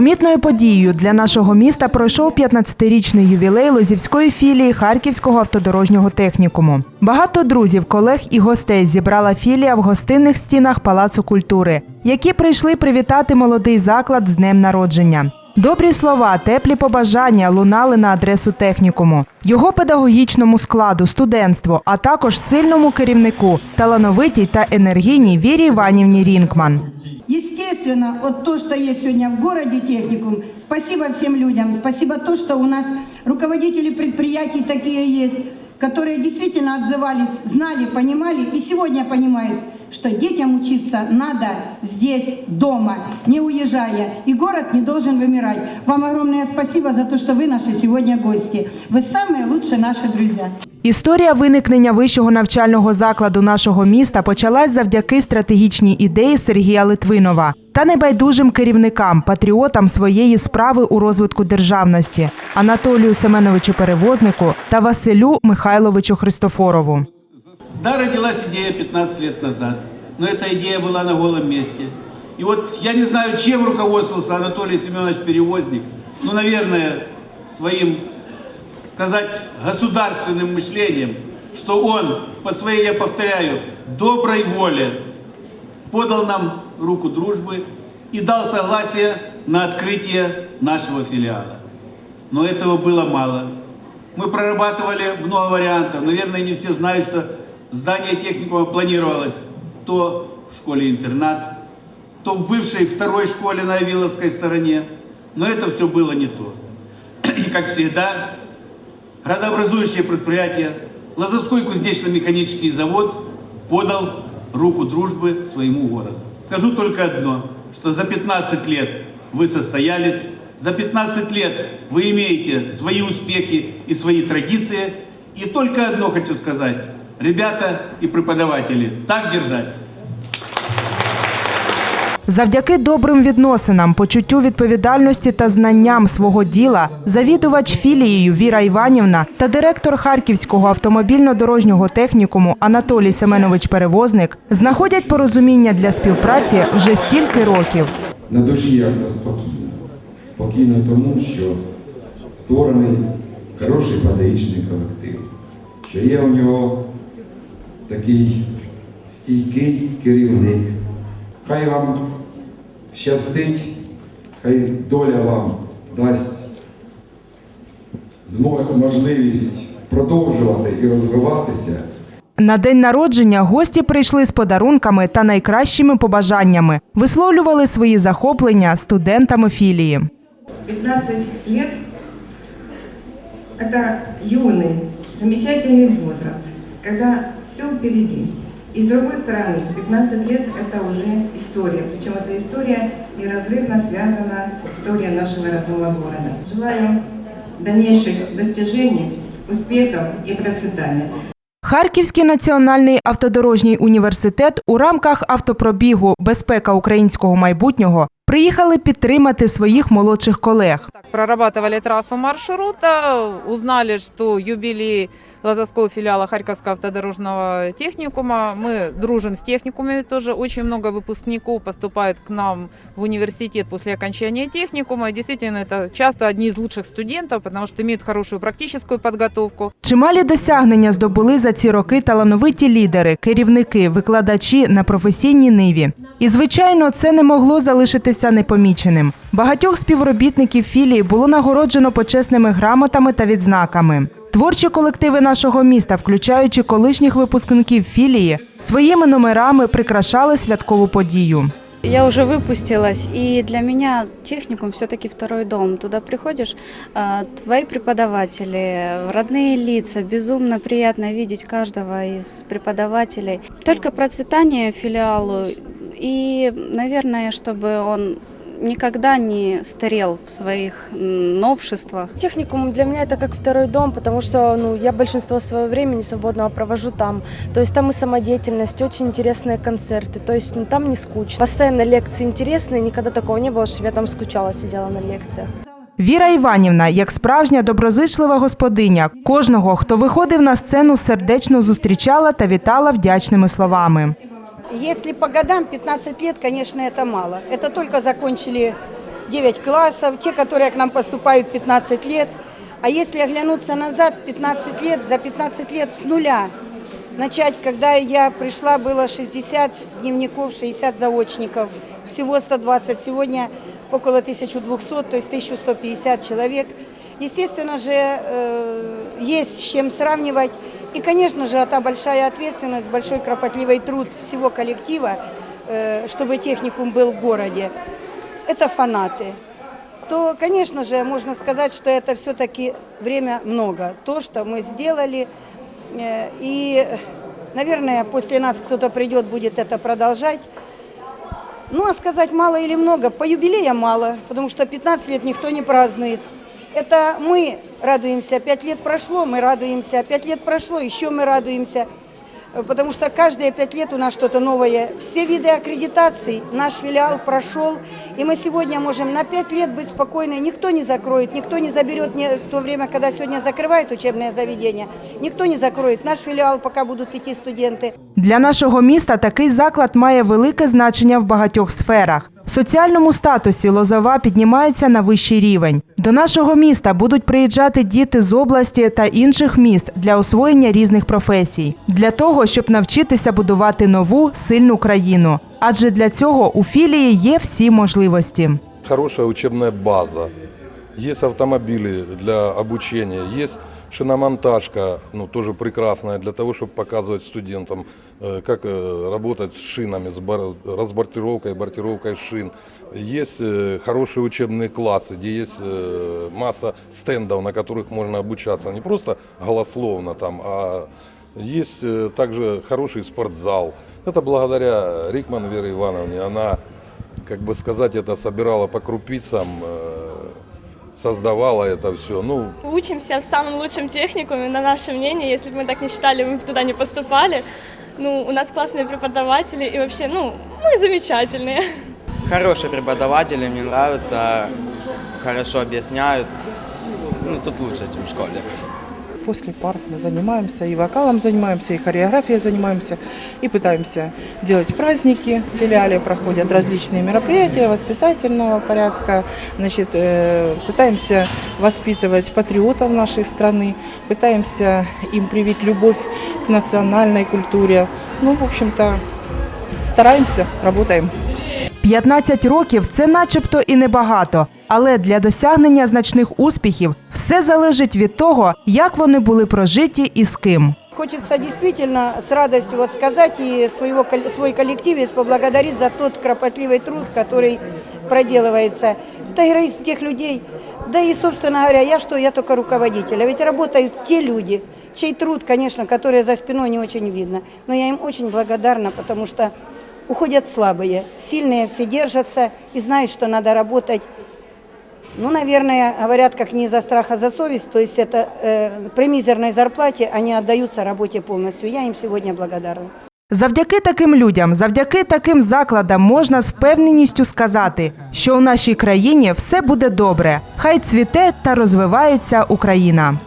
Помітною подією для нашого міста пройшов 15-річний ювілей Лозівської філії Харківського автодорожнього технікуму. Багато друзів, колег і гостей зібрала філія в гостинних стінах Палацу культури, які прийшли привітати молодий заклад з днем народження. Добрі слова, теплі побажання лунали на адресу технікуму, його педагогічному складу, студентству, а також сильному керівнику, талановитій та енергійній Вірі Іванівні Рінкман. Естественно, вот то, что есть сегодня в городе техникум, спасибо всем людям, спасибо то, что у нас руководители предприятий такие есть, которые действительно отзывались, знали, понимали и сегодня понимают, что детям учиться надо здесь, дома, не уезжая. И город не должен вымирать. Вам огромное спасибо за то, что вы наши сегодня гости. Вы самые лучшие наши друзья. Історія виникнення вищого навчального закладу нашого міста почалась завдяки стратегічній ідеї Сергія Литвинова та небайдужим керівникам, патріотам своєї справи у розвитку державності Анатолію Семеновичу Перевознику та Василю Михайловичу Христофорову. Да, родилась идея 15 лет назад, но эта идея была на голом месте. И вот я не знаю, чем руководствовался Анатолий Семенович Перевозник, но, наверное, своим, сказать, государственным мышлением, что он по своей, я повторяю, доброй воле подал нам руку дружбы и дал согласие на открытие нашего филиала. Но этого было мало. Мы прорабатывали много вариантов. Наверное, не все знают, что здание техникума планировалось то в школе-интернат, то в бывшей второй школе на Авиловской стороне. Но это все было не то. И, как всегда, градообразующее предприятие Лазовской кузнечно-механический завод подал руку дружбы своему городу. Скажу только одно, что за 15 лет вы состоялись, за 15 лет вы имеете свои успехи и свои традиции. И только одно хочу сказать. Ребята и преподаватели, так держать. Завдяки добрим відносинам, почуттю відповідальності та знанням свого діла, завідувач філією Віра Іванівна та директор Харківського автомобільно-дорожнього технікуму Анатолій Семенович Перевозник знаходять порозуміння для співпраці вже стільки років. На душі як спокійно. Спокійно тому, що створений хороший педагогічний колектив, що є у нього такий стійкий керівник. Хай вам щастить, хай доля вам дасть змо- можливість продовжувати і розвиватися. На день народження гості прийшли з подарунками та найкращими побажаннями, висловлювали свої захоплення студентами філії. 15 лет – это юный, замечательный возраст, когда все впереди. И с другой стороны, 15 лет – это уже история. Причем эта история неразрывно связана с историей нашего родного города. Желаю дальнейших достижений, успехов и процветания. Харківський національний автодорожній університет у рамках автопробігу Безпека українського майбутнього приїхали підтримати своїх молодших колег. Так, прорабатывали трассу маршрута, узнали, что юбилей Лазовского филиала Харьковского автодорожного техникума. Мы дружим с техникумами тоже. Очень много выпускников поступает к нам в университет после окончания техникума. И действительно, это часто одни из лучших студентов, потому что имеют хорошую практическую подготовку. Чималі досягнення здобули за ці роки талановиті лідери, керівники, викладачі на професійній ниві. І, звичайно, це не могло залишитися непоміченим. Багатьох співробітників філії було нагороджено почесними грамотами та відзнаками. Творчі колективи нашого міста, включаючи колишніх випускників філії, своїми номерами прикрашали святкову подію. Я уже выпустилась, и для меня техникум все-таки второй дом. Туда приходишь, а, твои преподаватели, родные лица. Безумно приятно видеть каждого из преподавателей. Только процветание филиалу и, наверное, чтобы он никогда не старел в своих м, новшествах. Техникум для меня это как второй дом, потому что ну, я большинство своего времени свободного провожу там. То есть там и самодеятельность, очень интересные концерты, то есть ну, там не скучно. Постоянно лекции интересные, никогда такого не было, чтобы я там скучала, сидела на лекциях. Віра Іванівна, як справжня доброзичлива господиня, кожного, хто виходив на сцену, сердечно зустрічала та вітала вдячними словами. Если по годам 15 лет, конечно, это мало. Это только закончили 9 классов, те, которые к нам поступают 15 лет. А если оглянуться назад, 15 лет, за 15 лет с нуля начать, когда я пришла, было 60 дневников, 60 заочников, всего 120, сегодня около 1200, то есть 1150 человек. Естественно же, э, есть с чем сравнивать. И, конечно же, это большая ответственность, большой кропотливый труд всего коллектива, э, чтобы техникум был в городе. Это фанаты. То, конечно же, можно сказать, что это все-таки время много. То, что мы сделали, э, и, наверное, после нас кто-то придет, будет это продолжать. Ну, а сказать мало или много? По юбилеям мало, потому что 15 лет никто не празднует. Это мы радуемся, 5 лет прошло, мы радуемся, 5 лет прошло, еще мы радуемся. Э, Потому что каждые пять лет у нас что-то новое. Все виды аккредитаций наш филиал прошел, и мы сегодня можем на пять лет быть спокойны. Никто не закроет, никто не заберет не то время, когда сегодня закрывают учебное заведение. Никто не закроет. Наш филиал, пока будут идти студенты. Для нашого міста такий заклад має велике значення в багатьох сферах. Соціальному статусі Лозова піднімається на вищий рівень. До нашого міста будуть приїжджати діти з області та інших міст для освоєння різних професій, для того, щоб навчитися будувати нову сильну країну. Адже для цього у філії є всі можливості. хорошая учебная база, есть автомобили для обучения, есть шиномонтажка, ну, тоже прекрасная для того, чтобы показывать студентам, э, как э, работать с шинами, с бар- разбортировкой, бортировкой шин. Есть э, хорошие учебные классы, где есть масса стендов, на которых можно обучаться, не просто голословно там, а есть также хороший спортзал. Это благодаря Рикман Вере Ивановне, она как бы сказать, это собирала по крупицам, создавала это все. Ну, Учимся в самом лучшем техникуме, на наше мнение. Если бы мы так не считали, мы бы туда не поступали. Ну, у нас классные преподаватели и вообще, ну, мы замечательные. Хорошие преподаватели, мне нравится, хорошо объясняют. Ну, тут лучше, чем в школе. После пар мы занимаемся, и вокалом занимаемся, и хореографией занимаемся, и пытаемся делать праздники. В филиале проходят различные мероприятия воспитательного порядка. Значит, э, пытаемся воспитывать патриотов нашей страны, пытаемся им привить любовь к национальной культуре. Ну, в общем-то, стараемся, работаем. 15 років це начебто і небагато, але для досягнення значних успіхів все залежить від того, як вони були прожиті і з ким. Хочется действительно с радостью вот сказать и своего, кол- свой коллектив весь поблагодарить за тот кропотливый труд, который проделывается. Это героизм тех людей. Да и, собственно говоря, я что, я только руководитель. А ведь работают те люди, чей труд, конечно, которые за спиной не очень видно. Но я им очень благодарна, потому что уходят слабые. Сильные все держатся и знают, что надо работать ну, наверное, говорят, как не из-за страха, а за совесть. То есть это э, при мизерной зарплате они отдаются работе полностью. Я им сегодня благодарна. Завдяки таким людям, завдяки таким закладам можна з впевненістю сказати, що у нашій країні все буде добре. Хай цвіте та розвивається Україна.